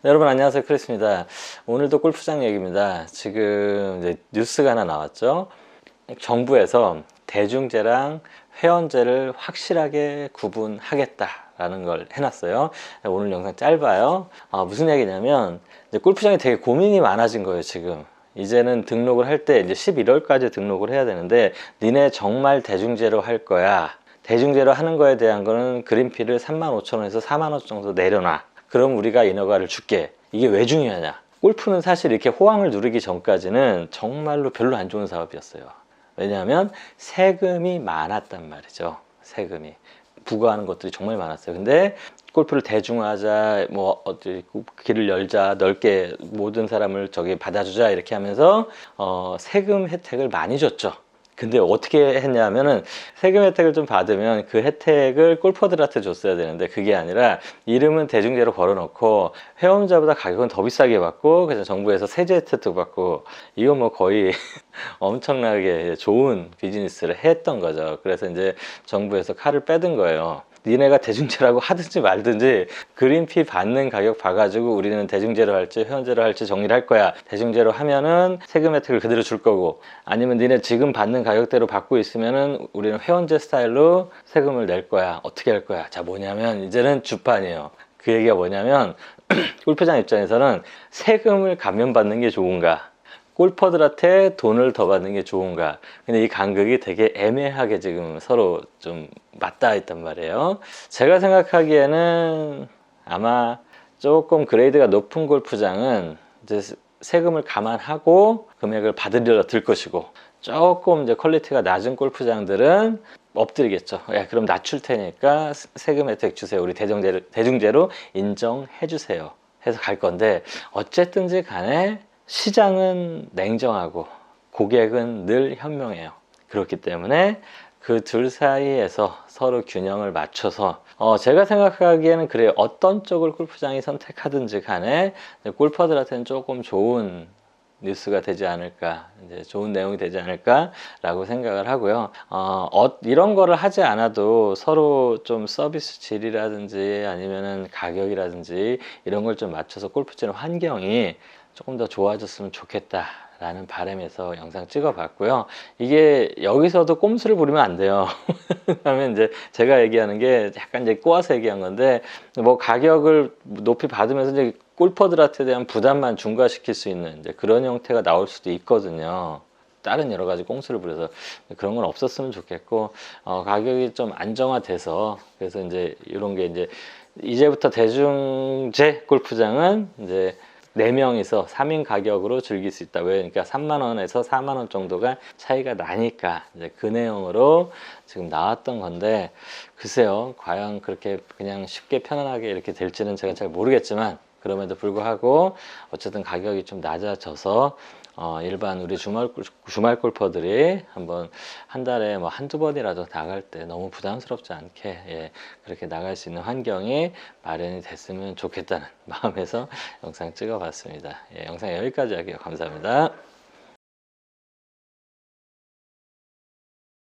네, 여러분 안녕하세요 크리스입니다. 오늘도 골프장 얘기입니다. 지금 이제 뉴스가 하나 나왔죠. 정부에서 대중제랑 회원제를 확실하게 구분하겠다 라는 걸 해놨어요. 오늘 영상 짧아요. 아, 무슨 얘기냐면 골프장이 되게 고민이 많아진 거예요 지금. 이제는 등록을 할 때 이제 11월까지 등록을 해야 되는데 니네 정말 대중제로 할 거야. 대중제로 하는 거에 대한 거는 그린피를 35,000원에서 4만 원 정도 내려놔. 그럼 우리가 인허가를 줄게. 이게 왜 중요하냐? 골프는 사실 이렇게 호황을 누리기 전까지는 정말로 별로 안 좋은 사업이었어요. 왜냐하면 세금이 많았단 말이죠. 세금이. 부과하는 것들이 정말 많았어요. 근데 골프를 대중화하자, 뭐, 어디, 길을 열자, 넓게 모든 사람을 저기 받아주자, 이렇게 하면서, 어, 세금 혜택을 많이 줬죠. 근데 어떻게 했냐면은 세금 혜택을 좀 받으면 그 혜택을 골퍼들한테 줬어야 되는데 그게 아니라 이름은 대중제로 걸어놓고 회원자보다 가격은 더 비싸게 받고 그래서 정부에서 세제 혜택도 받고 이거 뭐 거의 엄청나게 좋은 비즈니스를 했던 거죠. 그래서 이제 정부에서 칼을 빼든 거예요. 니네가 대중제라고 하든지 말든지 그린피 받는 가격 봐가지고 우리는 대중제로 할지 회원제로 할지 정리를 할 거야. 대중제로 하면은 세금 혜택을 그대로 줄 거고 아니면 니네 지금 받는 가격대로 받고 있으면은 우리는 회원제 스타일로 세금을 낼 거야. 어떻게 할 거야? 자 뭐냐면 이제는 주판이에요. 그 얘기가 뭐냐면 골프장 입장에서는 세금을 감면받는 게 좋은가? 골퍼들한테 돈을 더 받는 게 좋은가? 근데 이 간극이 되게 애매하게 지금 서로 좀 맞닿아 있단 말이에요. 제가 생각하기에는 아마 조금 그레이드가 높은 골프장은 이제 세금을 감안하고 금액을 받으려 들 것이고 조금 이제 퀄리티가 낮은 골프장들은 엎드리겠죠. 야, 그럼 낮출 테니까 세금 혜택 주세요. 우리 대중제로, 대중제로 인정해 주세요. 해서 갈 건데 어쨌든지 간에 시장은 냉정하고 고객은 늘 현명해요. 그렇기 때문에 그 둘 사이에서 서로 균형을 맞춰서 어 제가 생각하기에는 그래요. 어떤 쪽을 골프장이 선택하든지 간에 골퍼들한테는 조금 좋은 뉴스가 되지 않을까, 이제 좋은 내용이 되지 않을까라고 생각을 하고요. 어, 어, 이런 거를 하지 않아도 서로 좀 서비스 질이라든지 아니면은 가격이라든지 이런 걸 좀 맞춰서 골프 치는 환경이 조금 더 좋아졌으면 좋겠다 라는 바람에서 영상 찍어봤고요. 이게 여기서도 꼼수를 부리면 안 돼요. 하면 이제 제가 얘기하는 게 약간 이제 꼬아서 얘기한 건데 뭐 가격을 높이 받으면서 이제 골퍼들한테 대한 부담만 중과시킬 수 있는 이제 그런 형태가 나올 수도 있거든요. 다른 여러 가지 꼼수를 부려서 그런 건 없었으면 좋겠고 어, 가격이 좀 안정화돼서 그래서 이제 이런 게 이제 이제부터 대중제 골프장은 이제 4명이서 3인 가격으로 즐길 수 있다. 왜? 그러니까 3만원에서 4만원 정도가 차이가 나니까 이제 그 내용으로 지금 나왔던 건데 글쎄요. 과연 그렇게 그냥 쉽게 편안하게 이렇게 될지는 제가 잘 모르겠지만 그럼에도 불구하고 어쨌든 가격이 좀 낮아져서 어, 일반 우리 주말, 주말 골퍼들이 한번 한 달에 뭐 한두 번이라도 나갈 때 너무 부담스럽지 않게 예, 그렇게 나갈 수 있는 환경이 마련이 됐으면 좋겠다는 마음에서 영상 찍어 봤습니다. 예, 영상 여기까지 할게요. 감사합니다.